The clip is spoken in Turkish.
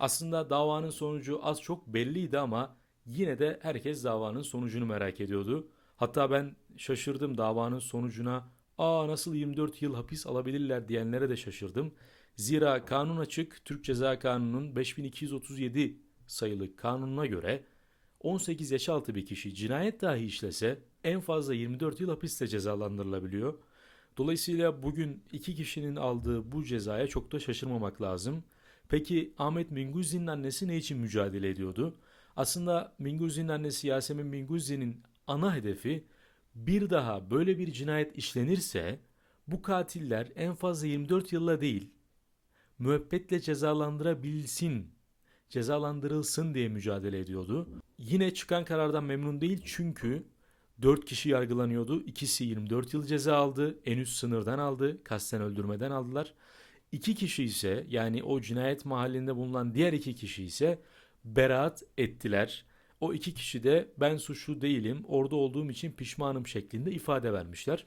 Aslında davanın sonucu az çok belliydi ama yine de herkes davanın sonucunu merak ediyordu. Hatta ben şaşırdım davanın sonucuna. Aa nasıl 24 yıl hapis alabilirler diyenlere de şaşırdım. Zira kanun açık Türk Ceza Kanunu'nun 5237 sayılı kanununa göre 18 yaş altı bir kişi cinayet dahi işlese en fazla 24 yıl hapiste cezalandırılabiliyor. Dolayısıyla bugün iki kişinin aldığı bu cezaya çok da şaşırmamak lazım. Peki Ahmet Minguzzi'nin annesi ne için mücadele ediyordu? Aslında Minguzzi'nin annesi Yasemin Minguzzi'nin ana hedefi bir daha böyle bir cinayet işlenirse bu katiller en fazla 24 yılla değil müebbetle cezalandırabilsin, cezalandırılsın diye mücadele ediyordu. Yine çıkan karardan memnun değil çünkü 4 kişi yargılanıyordu. İkisi 24 yıl ceza aldı. En üst sınırdan aldı. Kasten öldürmeden aldılar. İki kişi ise yani o cinayet mahallinde bulunan diğer iki kişi ise beraat ettiler. O iki kişi de ben suçlu değilim, orada olduğum için pişmanım şeklinde ifade vermişler.